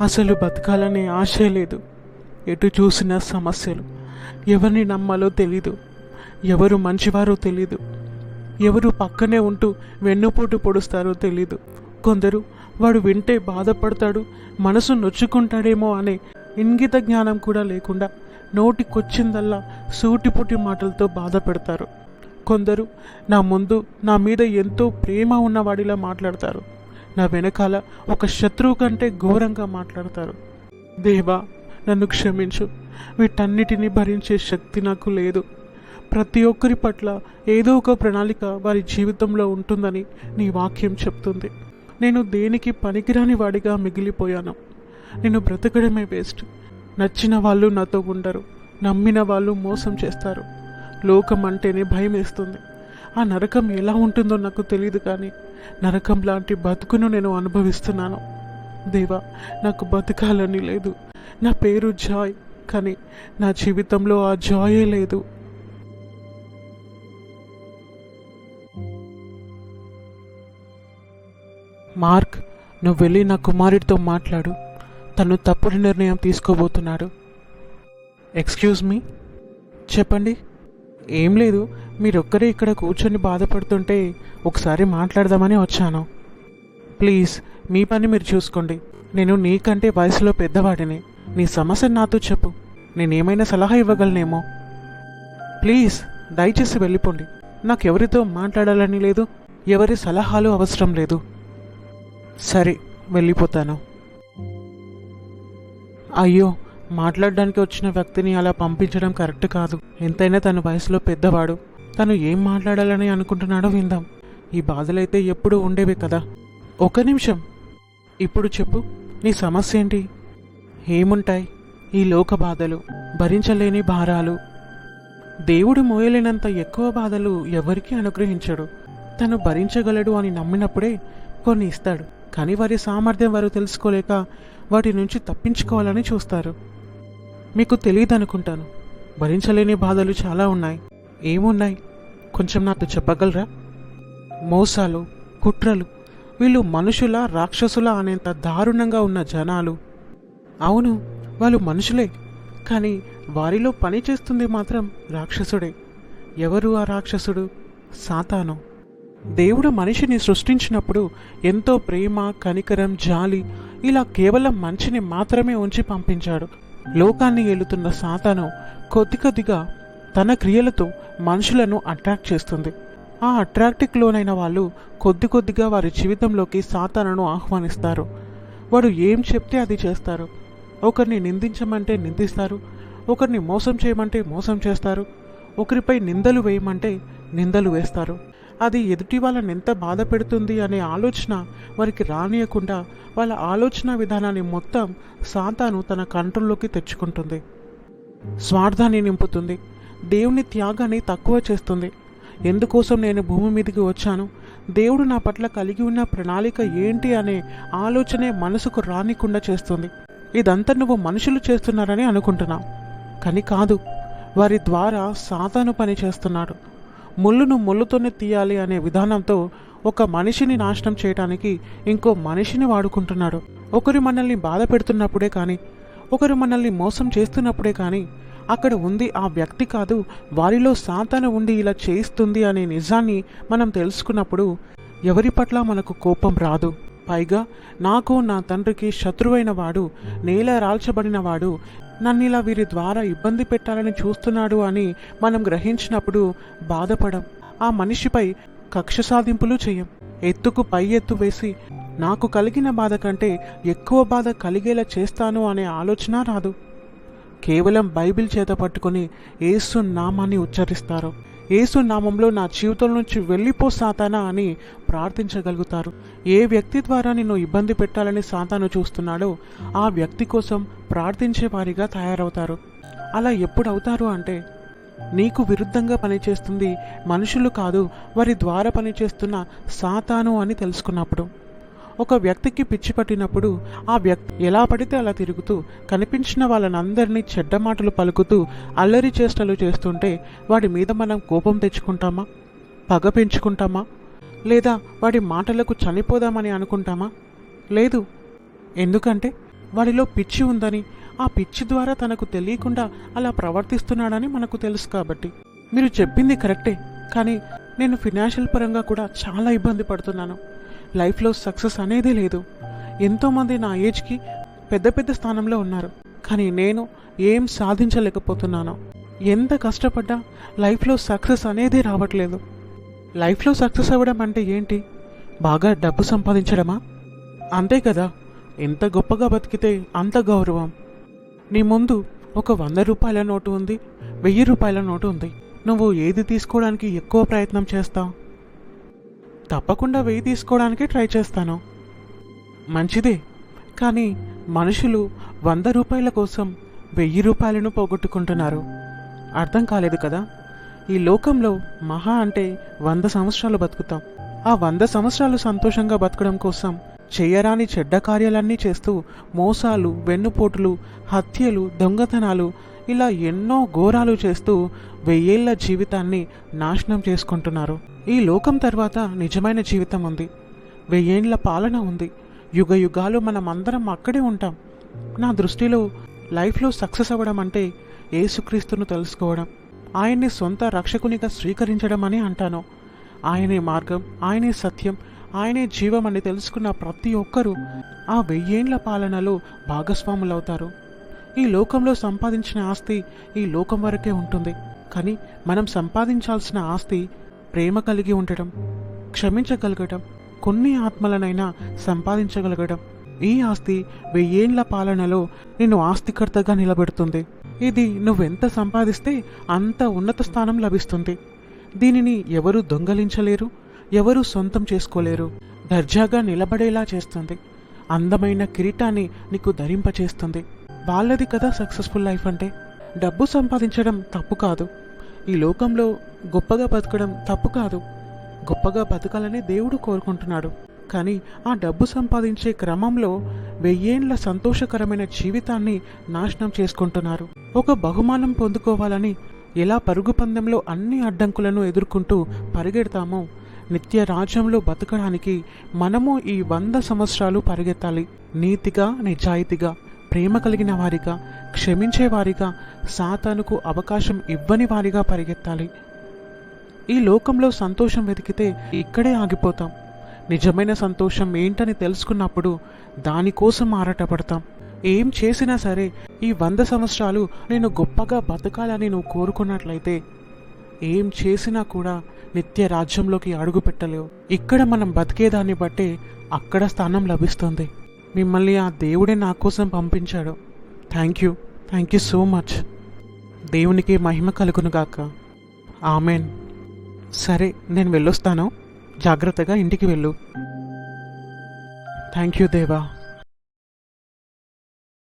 అసలు బతకాలనే ఆశ లేదు. ఎటు చూసినా సమస్యలు. ఎవరిని నమ్మాలో తెలీదు. ఎవరు మంచివారో తెలీదు. ఎవరు పక్కనే ఉంటూ వెన్నుపోటు పొడుస్తారో తెలీదు. కొందరు వాడు వింటే బాధపడతాడు మనసు నొచ్చుకుంటాడేమో అనే ఇంగిత జ్ఞానం కూడా లేకుండా నోటికొచ్చిందల్లా సూటిపుటి మాటలతో బాధ పెడతారు కొందరు నా ముందు నా మీద ఎంతో ప్రేమ ఉన్నవాడిలా మాట్లాడతారు. నా వెనకాల ఒక శత్రువు కంటే ఘోరంగా మాట్లాడతారు. దేవా నన్ను క్షమించు. వీటన్నిటినీ భరించే శక్తి నాకు లేదు. ప్రతి ఒక్కరి పట్ల ఏదో ఒక ప్రణాళిక వారి జీవితంలో ఉంటుందని నీ వాక్యం చెప్తుంది. నేను దేనికి పనికిరాని వాడిగా మిగిలిపోయాను. నేను బ్రతకడమే వేస్ట్. నచ్చిన వాళ్ళు నాతో ఉండరు. నమ్మిన వాళ్ళు మోసం చేస్తారు. లోకం అంటేనే భయం వేస్తుంది ఆ నరకం ఎలా ఉంటుందో నాకు తెలియదు కానీ నరకం లాంటి బతుకును నేను అనుభవిస్తున్నాను. దేవా నాకు బతకాలని లేదు. నా పేరు జాయ్ కానీ నా జీవితంలో ఆ జాయే లేదు. మార్క్ నువ్వు వెళ్ళి నా కుమారుడితో మాట్లాడు. తను తప్పుడు నిర్ణయం తీసుకోబోతున్నాడు. Excuse me? చెప్పండి. ఏం లేదు. మీరొక్కరే ఇక్కడ కూర్చొని బాధపడుతుంటే ఒకసారి మాట్లాడదామని వచ్చాను. ప్లీజ్ మీ పని మీరు చూసుకోండి. నేను నీకంటే వయసులో పెద్దవాడిని. నీ సమస్య నాతో చెప్పు. నేనేమైనా సలహా ఇవ్వగలనేమో. ప్లీజ్ దయచేసి వెళ్ళిపోండి. నాకు ఎవరితో మాట్లాడాలని లేదు. ఎవరి సలహాలు అవసరం లేదు. సరే వెళ్ళిపోతాను. అయ్యో మాట్లాడడానికి వచ్చిన వ్యక్తిని అలా పంపించడం కరెక్ట్ కాదు. ఎంతైనా తన వయసులో పెద్దవాడు. తను ఏం మాట్లాడాలని అనుకుంటున్నాడో విందాం. ఈ బాధలైతే ఎప్పుడూ ఉండేవి కదా. ఒక నిమిషం. ఇప్పుడు చెప్పు నీ సమస్య ఏంటి? ఏముంటాయి? ఈ లోక బాధలు భరించలేని భారాలు. దేవుడు మోయలేనంత ఎక్కువ బాధలు ఎవరికీ అనుగ్రహించడు. తను భరించగలడు అని నమ్మినప్పుడే కొన్ని ఇస్తాడు. కానీ వారి సామర్థ్యం వారు తెలుసుకోలేక వాటి నుంచి తప్పించుకోవాలని చూస్తారు. మీకు తెలియదు అనుకుంటాను భరించలేని బాధలు చాలా ఉన్నాయి. ఏమున్నాయి? కొంచెం నాకు చెప్పగలరా? మోసాలు కుట్రలు వీళ్ళు మనుషుల రాక్షసుల అనేంత దారుణంగా ఉన్న జనాలు. అవును వాళ్ళు మనుషులే కానీ వారిలో పని చేస్తుంది మాత్రం రాక్షసుడే. ఎవరు ఆ రాక్షసుడు? సాతాను. దేవుడు మనిషిని సృష్టించినప్పుడు ఎంతో ప్రేమ కనికరం జాలి ఇలా కేవలం మంచిని మాత్రమే ఉంచి పంపించాడు. లోకాన్ని ఏలుతున్న సాతాను కొద్ది కొద్దిగా తన క్రియలతో మనుషులను అట్రాక్ట్ చేస్తుంది. ఆ అట్రాక్టిక్ లోనైన వాళ్ళు కొద్ది కొద్దిగా వారి జీవితంలోకి సాతానను ఆహ్వానిస్తారు. వాడు ఏం చెప్తే అది చేస్తారు. ఒకరిని నిందించమంటే నిందిస్తారు. ఒకరిని మోసం చేయమంటే మోసం చేస్తారు. ఒకరిపై నిందలు వేయమంటే నిందలు వేస్తారు. అది ఎదుటి వాళ్ళని ఎంత బాధ పెడుతుంది అనే ఆలోచన వారికి రానియకుండా వాళ్ళ ఆలోచన విధానాన్ని మొత్తం సాతాను తన కంట్రోల్లోకి తెచ్చుకుంటుంది. స్వార్థాన్ని నింపుతుంది. దేవుని త్యాగాన్ని తక్కువ చేస్తుంది. ఎందుకోసం నేను భూమి మీదకి వచ్చాను? దేవుడు నా పట్ల కలిగి ఉన్న ప్రణాళిక ఏంటి అనే ఆలోచనే మనసుకు రానికుండా చేస్తుంది. ఇదంతా నువ్వు మనుషులు చేస్తున్నారని అనుకుంటున్నావు. కానీ కాదు వారి ద్వారా సాతాను పని చేస్తున్నాడు. ముళ్ళును ముళ్ళుతోనే తీయాలి అనే విధానంతో ఒక మనిషిని నాశనం చేయడానికి ఇంకో మనిషిని వాడుకుంటున్నాడు. ఒకరు మనల్ని బాధ పెడుతున్నప్పుడే కానీ ఒకరు మనల్ని మోసం చేస్తున్నప్పుడే కానీ అక్కడ ఉంది ఆ వ్యక్తి కాదు వారిలో సాతాను ఉండి ఇలా చేయిస్తుంది అనే నిజాన్ని మనం తెలుసుకున్నప్పుడు ఎవరి పట్ల మనకు కోపం రాదు. పైగా నాకు నా తండ్రికి శత్రువైన వాడు నేల రాల్చబడినవాడు నన్ను ఇలా వీరి ద్వారా ఇబ్బంది పెట్టాలని చూస్తున్నాడు అని మనం గ్రహించినప్పుడు బాధపడం ఆ మనిషిపై కక్ష సాధింపులు చేయం. ఎత్తుకు పై ఎత్తు వేసి నాకు కలిగిన బాధ కంటే ఎక్కువ బాధ కలిగేలా చేస్తాను అనే ఆలోచన రాదు. కేవలం బైబిల్ చేత పట్టుకొని ఏసు నామాన్ని ఉచ్చరిస్తారు. యేసు నామంలో నా జీవితం నుంచి వెళ్ళిపో సాతానా అని ప్రార్థించగలుగుతారు. ఏ వ్యక్తి ద్వారా నిన్ను ఇబ్బంది పెట్టాలని సాతాను చూస్తున్నాడో ఆ వ్యక్తి కోసం ప్రార్థించే వారిగా తయారవుతారు. అలా ఎప్పుడు అవుతారు అంటే నీకు విరుద్ధంగా పనిచేస్తుంది మనుషులు కాదు వారి ద్వారా పనిచేస్తున్న సాతాను అని తెలుసుకున్నప్పుడు. ఒక వ్యక్తికి పిచ్చి పట్టినప్పుడు ఆ వ్యక్తి ఎలా పడితే అలా తిరుగుతూ కనిపించిన వాళ్ళనందరినీ చెడ్డ మాటలు పలుకుతూ అల్లరి చేష్టలు చేస్తుంటే వాడి మీద మనం కోపం తెచ్చుకుంటామా? పగ పెంచుకుంటామా? లేదా వాడి మాటలకు చనిపోదామని అనుకుంటామా? లేదు. ఎందుకంటే వాడిలో పిచ్చి ఉందని ఆ పిచ్చి ద్వారా తనకు తెలియకుండా అలా ప్రవర్తిస్తున్నాడని మనకు తెలుసు కాబట్టి. మీరు చెప్పింది కరెక్టే కానీ నేను ఫినాన్షియల్ పరంగా కూడా చాలా ఇబ్బంది పడుతున్నాను. లైఫ్లో సక్సెస్ అనేదే లేదు. ఎంతోమంది నా ఏజ్కి పెద్ద పెద్ద స్థానంలో ఉన్నారు. కానీ నేను ఏం సాధించలేకపోతున్నాను ఎంత కష్టపడ్డా లైఫ్లో సక్సెస్ అనేదే రావట్లేదు. లైఫ్లో సక్సెస్ అవ్వడం అంటే ఏంటి? బాగా డబ్బు సంపాదించడమా? అంతే కదా ఎంత గొప్పగా బతికితే అంత గౌరవం. నీ ముందు ఒక వంద రూపాయల నోటు ఉంది వెయ్యి రూపాయల నోటు ఉంది. నువ్వు ఏది తీసుకోవడానికి ఎక్కువ ప్రయత్నం చేస్తావు? తప్పకుండా వెయ్యి తీసుకోవడానికి ట్రై చేస్తాను. మంచిదే. కానీ మనుషులు వంద రూపాయల కోసం వెయ్యి రూపాయలను పోగొట్టుకుంటున్నారు. అర్థం కాలేదు కదా? ఈ లోకంలో మహా అంటే వంద సంవత్సరాలు బతుకుతాం. ఆ వంద సంవత్సరాలు సంతోషంగా బతకడం కోసం చేయరాని చెడ్డ కార్యాలన్నీ చేస్తూ మోసాలు వెన్నుపోటులు హత్యలు దొంగతనాలు ఇలా ఎన్నో ఘోరాలు చేస్తూ వెయ్యేళ్ళ జీవితాన్ని నాశనం చేసుకుంటున్నారు. ఈ లోకం తర్వాత నిజమైన జీవితం ఉంది. వెయ్యేండ్ల పాలన ఉంది. యుగ యుగాలు మనం అందరం అక్కడే ఉంటాం. నా దృష్టిలో లైఫ్లో సక్సెస్ అవ్వడం అంటే ఏసుక్రీస్తును తెలుసుకోవడం. ఆయన్ని సొంత రక్షకునిగా స్వీకరించడం అని అంటాను. ఆయనే మార్గం ఆయనే సత్యం ఆయనే జీవం అని తెలుసుకున్న ప్రతి ఒక్కరూ ఆ వెయ్యేండ్ల పాలనలో భాగస్వాములవుతారు. ఈ లోకంలో సంపాదించిన ఆస్తి ఈ లోకం వరకే ఉంటుంది. కానీ మనం సంపాదించాల్సిన ఆస్తి ప్రేమ కలిగి ఉండటం క్షమించగలగటం కొన్ని ఆత్మలనైనా సంపాదించగలగడం ఈ ఆస్తి వెయ్యేండ్ల పాలనలో నిన్ను ఆస్తికర్తగా నిలబెడుతుంది. ఇది నువ్వెంత సంపాదిస్తే అంత ఉన్నత స్థానం లభిస్తుంది. దీనిని ఎవరు దొంగలించలేరు ఎవరు సొంతం చేసుకోలేరు. దర్జాగా నిలబడేలా చేస్తుంది. అందమైన కిరీటాన్ని నీకు ధరింపచేస్తుంది. వాళ్ళది కదా సక్సెస్ఫుల్ లైఫ్ అంటే. డబ్బు సంపాదించడం తప్పు కాదు. ఈ లోకంలో గొప్పగా బతకడం తప్పు కాదు. గొప్పగా బతకాలని దేవుడు కోరుకుంటున్నాడు. కానీ ఆ డబ్బు సంపాదించే క్రమంలో వెయ్యేండ్ల సంతోషకరమైన జీవితాన్ని నాశనం చేసుకుంటున్నారు. ఒక బహుమానం పొందుకోవాలని ఎలా పరుగు పందెంలో అన్ని అడ్డంకులను ఎదుర్కొంటూ పరిగెడతామో నిత్య రాజ్యంలో బతకడానికి మనము ఈ వంద సంవత్సరాలు పరిగెత్తాలి. నీతిగా నిజాయితీగా ప్రేమ కలిగిన వారిగా క్షమించే వారిగా సాతానుకు అవకాశం ఇవ్వని వారిగా పరిగెత్తాలి. ఈ లోకంలో సంతోషం వెతికితే ఇక్కడే ఆగిపోతాం. నిజమైన సంతోషం ఏంటని తెలుసుకున్నప్పుడు దానికోసం ఆరాటపడతాం. ఏం చేసినా సరే ఈ వంద సంవత్సరాలు నేను గొప్పగా బతకాలని నువ్వు కోరుకున్నట్లయితే ఏం చేసినా కూడా నిత్య రాజ్యంలోకి అడుగు పెట్టలేవు ఇక్కడ మనం బతికేదాన్ని బట్టే అక్కడ స్థానం లభిస్తుంది. మిమ్మల్ని ఆ దేవుడే నా కోసం పంపించాడు. Thank you thank you so much దేవునికి మహిమ కలుగునుగాక ఆమెన్ సరే నేను వెళ్ళొస్తాను. జాగ్రత్తగా ఇంటికి వెళ్ళు. థ్యాంక్ యూ దేవా